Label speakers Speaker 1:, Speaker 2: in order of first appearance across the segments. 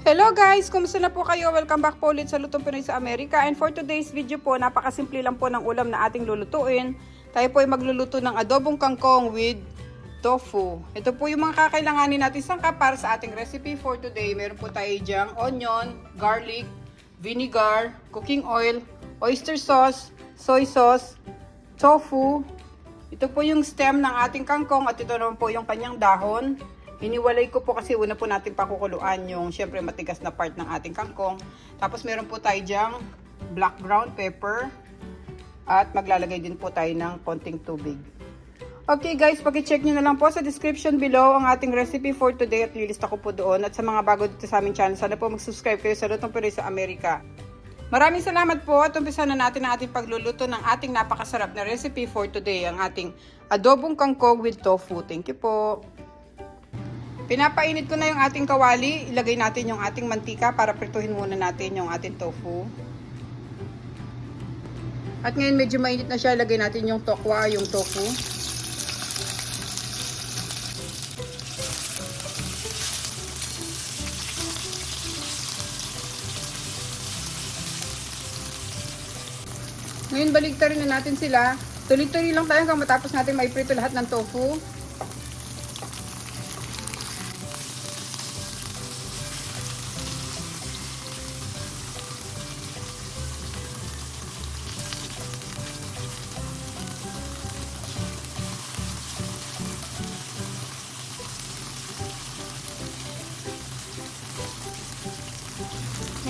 Speaker 1: Hello guys! Kumusta na po kayo? Welcome back po ulit sa Lutong Pinoy sa Amerika. And for today's video po, napakasimple lang po ng ulam na ating lulutuin. Tayo po ay magluluto ng adobong kangkong with tofu. Ito po yung mga kakailanganin natin sangkap para sa ating recipe for today. Meron po tayo diyang onion, garlic, vinegar, cooking oil, oyster sauce, soy sauce, tofu. Ito po yung stem ng ating kangkong at ito naman po yung kanyang dahon. Hiniwalay ko po kasi una po natin pakukuluan yung syempre matigas na part ng ating kangkong. Tapos meron po tayo diyang black ground pepper at maglalagay din po tayo ng konting tubig. Okay guys, paki-check nyo na lang po sa description below ang ating recipe for today at lilista ko po doon. At sa mga bago dito sa aming channel, sana po mag-subscribe kayo sa Lutong Pinoy sa Amerika. Maraming salamat po at umpisa na natin ang ating pagluluto ng ating napakasarap na recipe for today, ang ating adobong kangkong with tofu. Thank you po. Pinapainit ko na yung ating kawali. Ilagay natin yung ating mantika para prituhin muna natin yung ating tofu. At ngayon medyo mainit na siya. Ilagay natin yung tokwa, yung tofu. Ngayon baligtarin na natin sila. Tuloy-tuloy lang tayo hanggang matapos natin maiprito lahat ng tofu.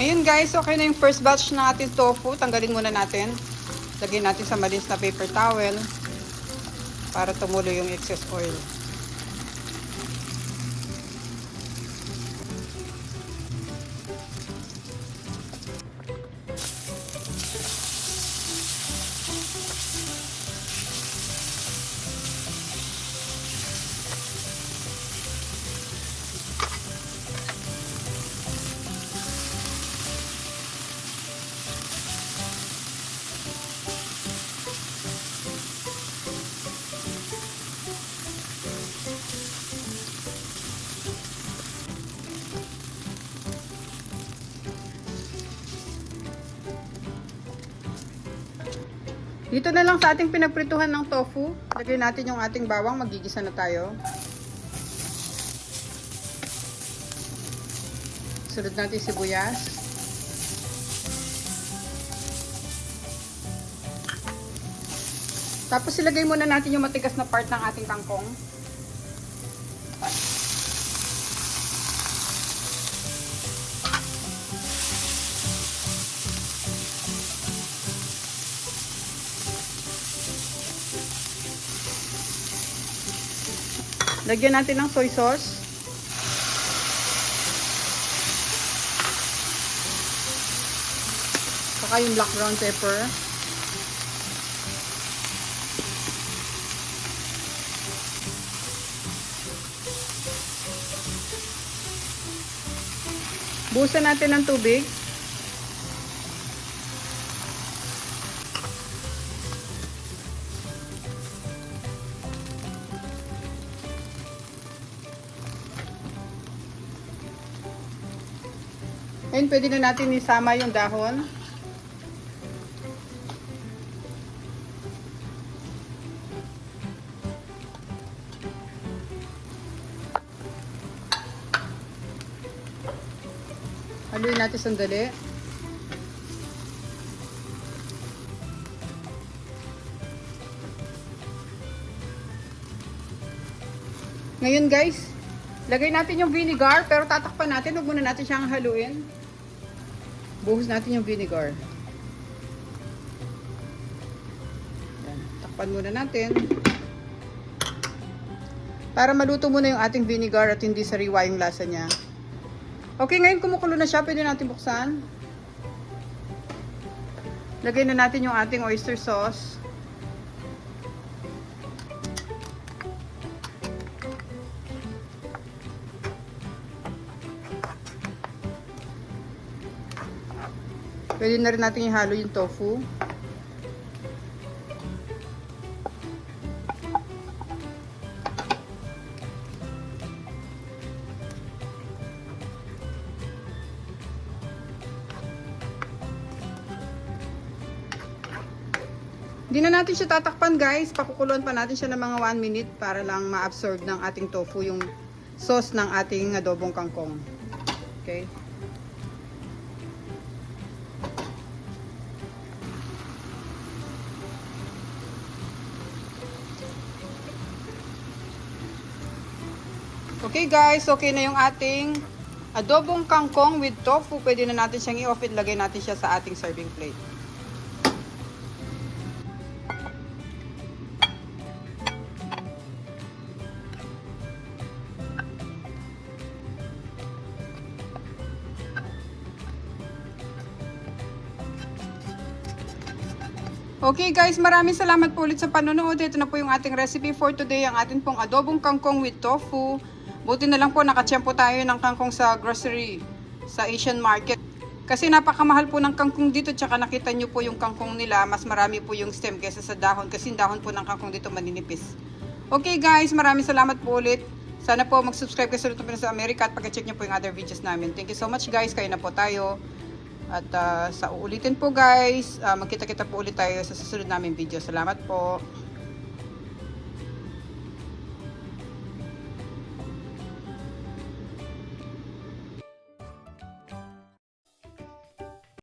Speaker 1: Ngayon guys, okay na yung first batch na ating tofu. Tanggalin muna natin. Lagyan natin sa malinis na paper towel para tumulo yung excess oil. Dito na lang sa ating pinagprituhan ng tofu. Lagyan natin yung ating bawang. Magigisa na tayo. Sunod natin sibuyas. Tapos ilagay muna natin yung matigas na part ng ating kangkong. Lagyan natin ng soy sauce. Saka yung black ground pepper. Buhusan natin ng tubig. Ngayon, pwede na natin isama yung dahon. Haluin natin sandali. Ngayon guys, lagay natin yung vinegar pero tatakpan natin. Huwag muna natin siyang haluin. Buhos natin yung vinegar. Yan. Takpan muna natin. Para maluto muna yung ating vinegar at hindi sariwa yung lasa niya. Okay, ngayon kumukulo na siya. Pwede natin buksan. Lagay na natin yung ating oyster sauce. Pwede na rin natin ihalo yung tofu. Hindi na natin siya tatakpan guys. Pakukuluan pa natin siya ng mga 1 minute para lang ma-absorb ng ating tofu yung sauce ng ating adobong kangkong. Okay. Okay guys, okay na yung ating adobong kangkong with tofu. Pwede na natin siyang i-off it. Lagay natin siya sa ating serving plate. Okay guys, maraming salamat po ulit sa panonood. Ito na po yung ating recipe for today. Ang atin pong adobong kangkong with tofu. Buti na lang po nakatsyempo tayo ng kangkong sa grocery, sa Asian market. Kasi napakamahal po ng kangkong dito. Tsaka nakita nyo po yung kangkong nila. Mas marami po yung stem kesa sa dahon. Kasi dahon po ng kangkong dito maninipis. Okay guys, maraming salamat po ulit. Sana po mag-subscribe kayo sa Lutong Pinas sa Amerika at pag-check nyo po yung other videos namin. Thank you so much guys. Kayo na po tayo. At ah, sa uulitin po guys, ah, magkita-kita po ulit tayo sa susunod namin video. Salamat po.